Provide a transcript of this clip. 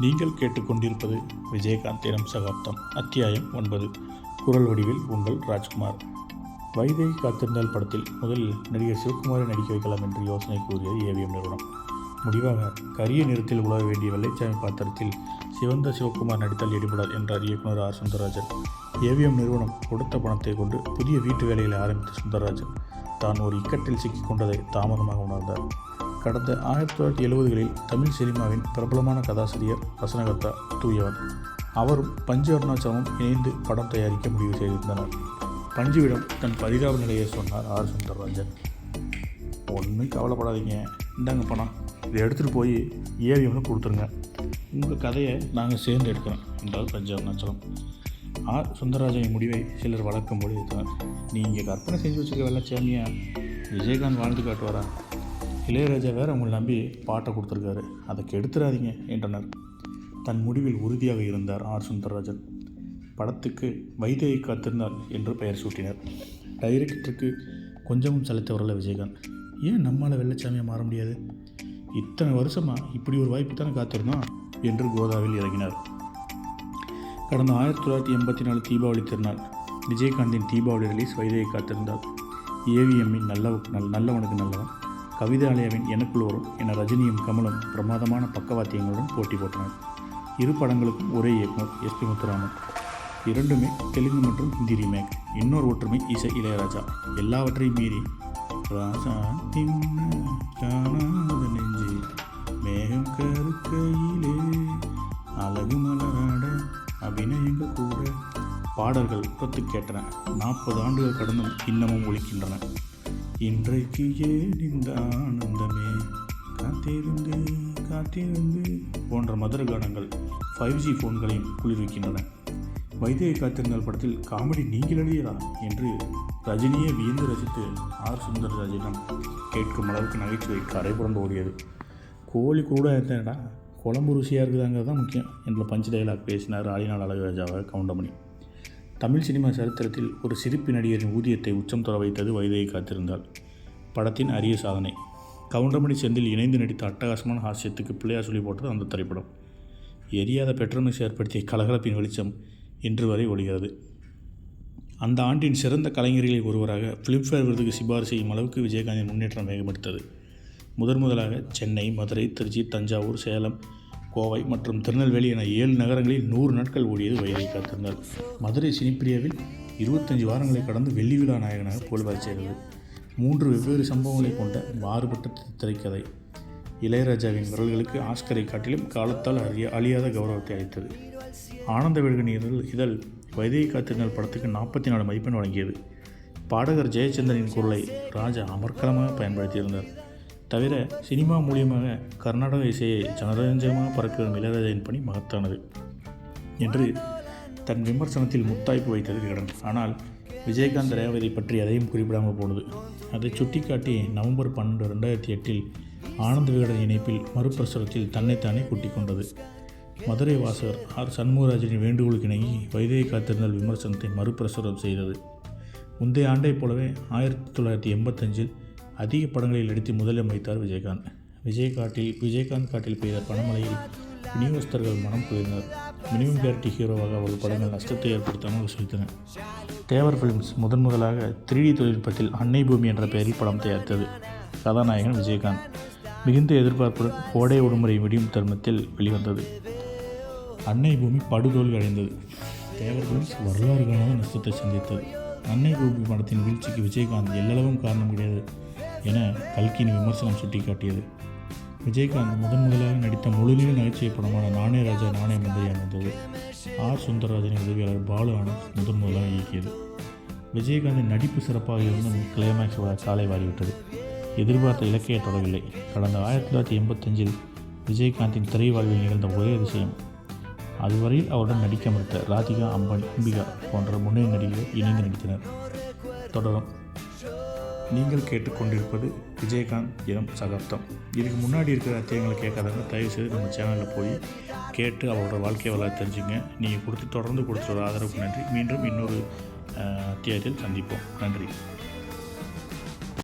நீங்கள் கேட்டுக்கொண்டிருப்பது விஜயகாந்த் இனம் சகாப்தம் அத்தியாயம் ஒன்பது. குரல் வடிவில் உங்கள் ராஜ்குமார். வைதேகி காத்திருந்தால் படத்தில் முதலில் நடிகர் சிவகுமாரை நடிக்க வைக்கலாம் என்று யோசனை கூறியது ஏவிஎம் நிறுவனம். முடிவாக கரிய நிறத்தில் உலக வேண்டிய வெள்ளைச்சாமி பாத்திரத்தில் சிவந்த சிவகுமார் நடித்தால் எடுபடார் என்றார் இயக்குனர் ஆர். சுந்தரராஜன். ஏவிஎம் நிறுவனம் கொடுத்த பணத்தை கொண்டு புதிய வீட்டு வேலைகளை ஆரம்பித்த சுந்தரராஜன் தான் ஒரு இக்கட்டில் சிக்கிக் கொண்டதை தாமதமாக உணர்ந்தார். கடந்த ஆயிரத்தி தொள்ளாயிரத்தி எழுபதுகளில் தமிழ் சினிமாவின் பிரபலமான கதாசிரியர் ரசனகர்த்தா தூயவன். அவரும் பஞ்சு அருணாச்சலமும் இணைந்து படம் தயாரிக்க முடிவு செய்திருந்தனர். பஞ்சுவிடம் தன் பரிதாப நிலையை சொன்னார் ஆர். சுந்தரராஜன். ஒன்றும் கவலைப்படாதீங்க. இந்தாங்க பணம். இதை எடுத்துகிட்டு போய் ஏவிஎம்னு கொடுத்துருங்க. உங்கள் கதையை நாங்கள் சேர்ந்து எடுக்கிறோம் என்றார் பஞ்சு அருணாச்சலம். ஆர். சுந்தரராஜனின் முடிவை சிலர் வழக்கம் எடுத்தனர் நீங்கள் கற்பனை செஞ்சு வச்சுருக்க வெள்ளச்சாமியா விஜயகாந்த் வாழ்ந்து காட்டுவாரா? இளையராஜா வேற உங்களை நம்பி பாட்டை கொடுத்துருக்காரு. அதை கெடுத்துடாதீங்க என்றனர். தன் முடிவில் உறுதியாக இருந்தார் ஆர். சுந்தரராஜன். படத்துக்கு வைத்தியை காத்திருந்தார் என்று பெயர் சூட்டினர். டைரக்டருக்கு கொஞ்சமும் செலுத்தவரல விஜயகாந்த். ஏன் நம்மளால் வெள்ளச்சாமியாக மாற முடியாது? இத்தனை வருஷமாக இப்படி ஒரு வாய்ப்பு தானே காத்திருந்தோம் என்று கோதாவில் இறங்கினார். கடந்த ஆயிரத்தி தொள்ளாயிரத்தி எண்பத்தி நாலு தீபாவளி திருநாள் விஜயகாந்தின் தீபாவளி ரிலீஸ் வைதையை காத்திருந்தார். ஏவிஎம்மின் நல்ல நல் நல்லவனுக்கு நல்லவன். கவிதாலயாவின் எனக்குள் வரும் என ரஜினியும் கமலும் பிரமாதமான பக்கவாத்தியங்களுடன் போட்டி போட்டனர். இரு படங்களுக்கும் ஒரே இயக்குனர் எஸ்பி முத்துராமன். இரண்டுமே தெலுங்கு மற்றும் ஹிந்தி ரீமேக் இன்னொரு ஒற்றுமை இசை இளையராஜா. எல்லாவற்றையும் மீறி ராஜா தின்ன காணாத நெஞ்சு மேகம் கருக்கையிலே அழகு மலராட அபிநயங்கள் கூட. பாடல்கள் உரத்து கேட்டன நாற்பது ஆண்டுகள் கடந்தும் இன்னமும் ஒழிக்கின்றன. இன்றைக்கு ஏன் இந்த ஆனந்தமே? காத்திருந்து காத்திருந்து போன்ற மதுர கானங்கள் ஃபைவ் ஜி ஃபோன்களையும் குளிர்விக்கின்றன. வைத்திய காத்திருந்தால் படத்தில் காமெடி நீங்கள் எழுதியதா என்று ரஜினியை வியந்து ரசித்து ஆர் சுந்தரராஜனிடம் கேட்கும் அளவுக்கு நகைச்சுவை கரை புரண்டு ஓடியது. கோழி கூட இருந்தேடா குழம்பு ருசியாக இருக்குதாங்கிறது தான் முக்கியம் என்ற பஞ்சு டைலாக் பேசினார் ஆலிநாள் அழகுராஜாவை கவுண்டமணி. தமிழ் சினிமா சரித்திரத்தில் ஒரு சிரிப்பு நடிகரின் ஊதியத்தை உச்சம் தொட வைத்தது வைதையை காத்திருந்தாள். படத்தின் அரிய சாதனை. கவுண்டமணி செந்தில் இணைந்து நடித்த அட்டகாசமான ஹாஸ்யத்துக்கு பிள்ளையார் சொல்லி போட்டது அந்த திரைப்படம். எரியாத பெட்ரோமிக்ஸ் ஏற்படுத்திய கலகலப்பின் வெளிச்சம் இன்று வரை ஒழிகிறது அந்த ஆண்டின் சிறந்த கலைஞர்களில் ஒருவராக ஃபிலிம்ஃபேர் விருதுக்கு சிபாரிசு செய்யும் அளவுக்கு விஜயகாந்தின் முன்னேற்றம் வேகப்படுத்தது. முதன் முதலாக சென்னை மதுரை திருச்சி தஞ்சாவூர் சேலம் கோவை மற்றும் திருநெல்வேலி என ஏழு நகரங்களில் நூறு நாட்கள் ஓடியது வயதை காத்திருந்தார். மதுரை சினிப்பிரியாவில் இருபத்தஞ்சு வாரங்களை கடந்து வெள்ளி விழா நாயகனாக புகழ்வார் செய்தது மூன்று வெவ்வேறு சம்பவங்களை கொண்ட மாறுபட்ட திரைக்கதை. இளையராஜாவின் விரல்களுக்கு ஆஸ்கரை காட்டிலும் காலத்தால் அறிய அழியாத கௌரவத்தை அளித்தது. ஆனந்த விழுகன் இதழ் இதழ் வைதேகி காத்திருந்தால் படத்துக்கு நாற்பத்தி நாலு மதிப்பெண் வழங்கியது. பாடகர் ஜெயச்சந்திரனின் குரலை ராஜா அமர்க்கலமாக பயன்படுத்தியிருந்தார். தவிர சினிமா மூலியமாக கர்நாடக இசையை ஜனரஞ்சகமாக பரப்பி இளையராஜன் பணி மகத்தானது. என்று தன் விமர்சனத்தில் முத்தாய்ப்பு வைத்தது விகடன். ஆனால் விஜயகாந்த் ரேவதி பற்றி எதையும் குறிப்பிடாமல் போனது. அதை சுட்டிக்காட்டி நவம்பர் பன்னெண்டு ரெண்டாயிரத்தி எட்டில் ஆனந்த விகடன் இணைப்பில் மறுபிரசுரத்தில் தன்னைத்தானே கூட்டிக் கொண்டது. மதுரை வாசகர் ஆர். சண்முகராஜனின் வேண்டுகோளுக்கு இணங்கி வைதையை காத்திருந்தால் விமர்சனத்தை மறுபிரசுரம் செய்தது. முந்தைய ஆண்டைப் போலவே ஆயிரத்தி தொள்ளாயிரத்தி எண்பத்தஞ்சில் அதிக படங்களில் நடித்து முதலிடம் வைத்தார் விஜயகாந்த். விஜய் காட்டில் விஜயகாந்த் காட்டில் பெய்த பணமழையில் விநியோகஸ்தர்கள் மனம் குளிர்ந்தனர். மினிமம் கேரட்டி ஹீரோவாக அவர்கள் படங்கள் நஷ்டத்தை ஏற்படுத்தாமல் வசூலித்தன தேவர் ஃபிலிம்ஸ் முதன் முதலாக த்ரீடி தொழில்நுட்பத்தில் அன்னை பூமி என்ற பெயரில் படம் தயாரித்தது. கதாநாயகன் விஜயகாந்த். மிகுந்த எதிர்பார்ப்புடன் கோடை விடுமுறை விடியும் தருணத்தில் வெளிவந்தது. அன்னை பூமி படுதோல்வி அடைந்தது. தேவர் ஃபிலிம்ஸ் வரலாறு காணாத நஷ்டத்தை சந்தித்தது. அன்னை பூமி படத்தின் வீழ்ச்சிக்கு விஜயகாந்த் எல்லளவும் காரணம் கிடையாது என கல்கியின் விமர்சனம் சுட்டிக்காட்டியது. விஜயகாந்த் முதன் முதலாக நடித்த முழுநீள நகைச்சுவை படமான நானே ராஜா நானே மந்திரி அமைந்தது ஆர். சுந்தரராஜனின் உதவியாளர் பாலு ஆனந்த் முதன் முதலாக இயக்கியது. விஜயகாந்தின் நடிப்பு சிறப்பாக இருந்தும் கிளைமேக்ஸ் சாலை வாரிவிட்டது. எதிர்பார்த்த இலக்கையை தொடவில்லை. கடந்த ஆயிரத்தி தொள்ளாயிரத்தி எண்பத்தஞ்சில் விஜயகாந்தின் திரை வாழ்வில் நிகழ்ந்த ஒரே விஷயம் அதுவரையில் அவருடன் நடிக்க மறுத்த ராதிகா அம்பன் அம்பிகா போன்ற முன்னணி நடிகர்கள் இணைந்து நடித்தனர். தொடரும். நீங்கள் கேட்டுக்கொண்டிருப்பது விஜயகாந்த் இனம் சகாப்தம். இதுக்கு முன்னாடி இருக்கிற அத்தியங்களை கேட்காதவங்க தயவுசெய்து நம்ம சேனலில் போய் கேட்டு அவரோட வாழ்க்கை வரலாறு தெரிஞ்சுங்க. நீங்கள் கொடுத்து தொடர்ந்து கொடுத்துற ஆதரவுக்கு நன்றி. மீண்டும் இன்னொரு அத்தியாயத்தில் சந்திப்போம். நன்றி.